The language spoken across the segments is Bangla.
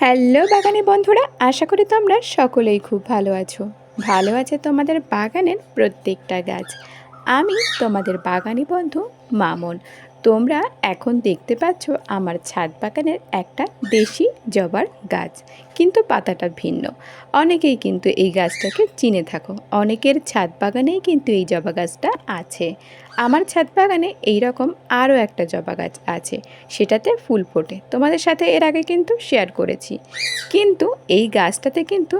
হ্যালো বাগানের বন্ধুরা, আশা করি তোমরা সকলেই খুব ভালো আছো। ভালো আছে তোমাদের বাগানের প্রত্যেকটা গাছ। আমি তোমাদের বাগানি বন্ধু মামন। তোমরা এখন দেখতে পাচ্ছ আমার ছাদ বাগানের একটা দেশি জবার গাছ, কিন্তু পাতাটা ভিন্ন। অনেকেই কিন্তু এই গাছটাকে চিনে থাকো, অনেকের ছাদ বাগানেই কিন্তু এই জবা গাছটা আছে। আমার ছাদ বাগানে এই রকম আরও একটা জবা গাছ আছে, সেটাতে ফুল ফোটে। তোমাদের সাথে এর আগে কিন্তু শেয়ার করেছি। কিন্তু এই গাছটাতে কিন্তু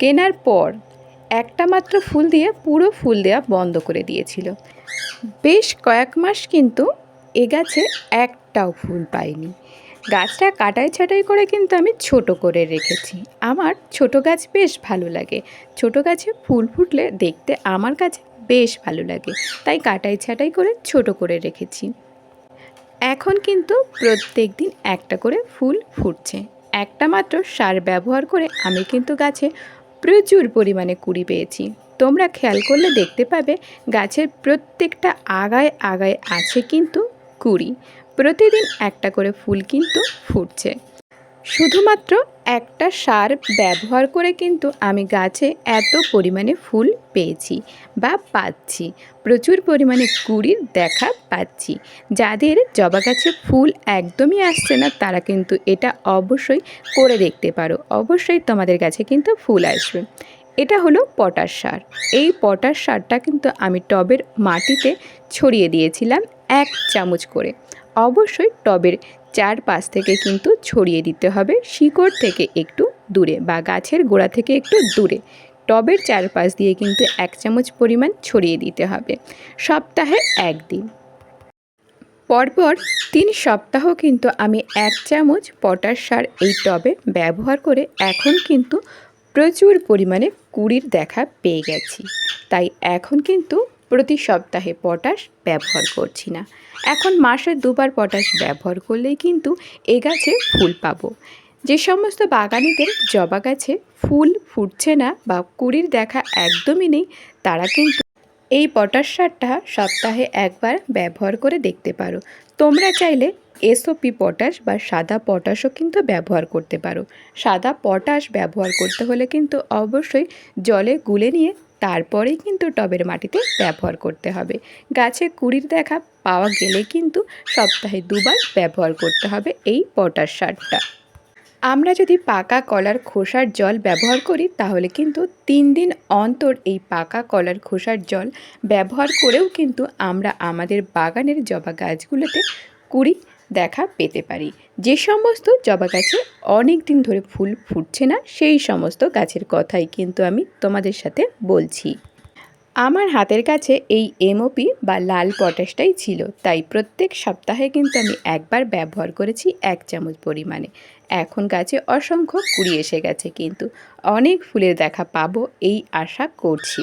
কেনার পর একটা মাত্র ফুল দিয়ে পুরো ফুল দেওয়া বন্ধ করে দিয়েছিল। বেশ কয়েক মাস কিন্তু এ গাছে একটাও ফুল পাইনি। গাছটা কাটাই ছাটাই করে কিন্তু আমি ছোট করে রেখেছি। আমার ছোট গাছ বেশ ভালো লাগে। ছোট গাছে ফুল ফুটলে দেখতে আমার কাছে বেশ ভালো লাগে। তাই কাটাই ছাটাই করে ছোট করে রেখেছি। এখন কিন্তু প্রত্যেক দিন একটা করে ফুল ফুটছে। একটা মাত্র সার ব্যবহার করে আমি কিন্তু গাছে প্রচুর পরিমাণে কুড়ি পেয়েছি। তোমরা খেয়াল করলে দেখতে পাবে গাছের প্রত্যেকটা আগায় আগায় আছে কিন্তু কুড়ি। প্রতিদিন একটা করে ফুল কিন্তু ফুটছে। শুধুমাত্র একটা সার ব্যবহার করে কিন্তু আমি গাছে এত পরিমাণে ফুল পেয়েছি বা পাচ্ছি। প্রচুর পরিমাণে কুড়ির দেখা পাচ্ছি। যাদের জবা গাছে ফুল একদমই আসছে না, তারা কিন্তু এটা অবশ্যই করে দেখতে পারো। অবশ্যই তোমাদের কাছে কিন্তু ফুল আসবে। এটা হলো পটাশ সার। এই পটাশ সারটা কিন্তু আমি টবের মাটিতে ছড়িয়ে দিয়েছিলাম এক চামচ করে। অবশ্যই টবের চারপাশ থেকে কিন্তু ছড়িয়ে দিতে হবে। শিকড় থেকে একটু দূরে বা গাছের গোড়া থেকে একটু দূরে। টবের চারপাশ দিয়ে কিন্তু এক চামচ পরিমাণ ছড়িয়ে দিতে হবে। সপ্তাহে একদিন। পরপর তিন সপ্তাহ কিন্তু আমি এক চামচ পটাশ সার এই টবে ব্যবহার করে এখন কিন্তু প্রচুর পরিমাণে কুড়ির দেখা পেয়ে গেছি। তাই এখন কিন্তু প্রতি সপ্তাহে পটাশ ব্যবহার করছি না। এখন মাসে দুবার পটাশ ব্যবহার করলেই কিন্তু এ গাছে ফুল পাবো। যে সমস্ত বাগানিদের জবা গাছে ফুল ফুটছে না বা কুড়ির দেখা একদমই নেই, তারা কিন্তু এই পটাশ সারটা সপ্তাহে একবার ব্যবহার করে দেখতে পারো। তোমরা চাইলে এসওপি পটাশ বা সাদা পটাশও কিন্তু ব্যবহার করতে পারো। সাদা পটাশ ব্যবহার করতে হলে কিন্তু অবশ্যই জলে গুলে নিয়ে তারপরেই কিন্তু টবের মাটিতে ব্যবহার করতে হবে। গাছে কুড়ির দেখা পাওয়া গেলে কিন্তু সপ্তাহে দুবার ব্যবহার করতে হবে এই পটাশ সারটা। আমরা যদি পাকা কলার খোসার জল ব্যবহার করি, তাহলে কিন্তু তিন দিন অন্তর এই পাকা কলার খোসার জল ব্যবহার করেও কিন্তু আমরা আমাদের বাগানের জবা গাছগুলোতে কুড়ি দেখা পেতে পারি। যে সমস্ত জবা গাছে অনেক দিন ধরে ফুল ফুটছে না, সেই সমস্ত গাছের কথাই কিন্তু আমি তোমাদের সাথে বলছি। আমার হাতের কাছে এই এমওপি বা লাল পটাশটাই ছিল, তাই প্রত্যেক সপ্তাহে কিন্তু আমি একবার ব্যবহার করেছি এক চামচ পরিমাণে। এখন গাছে অসংখ্য কুড়ি এসে গেছে, কিন্তু অনেক ফুলের দেখা পাবো এই আশা করছি।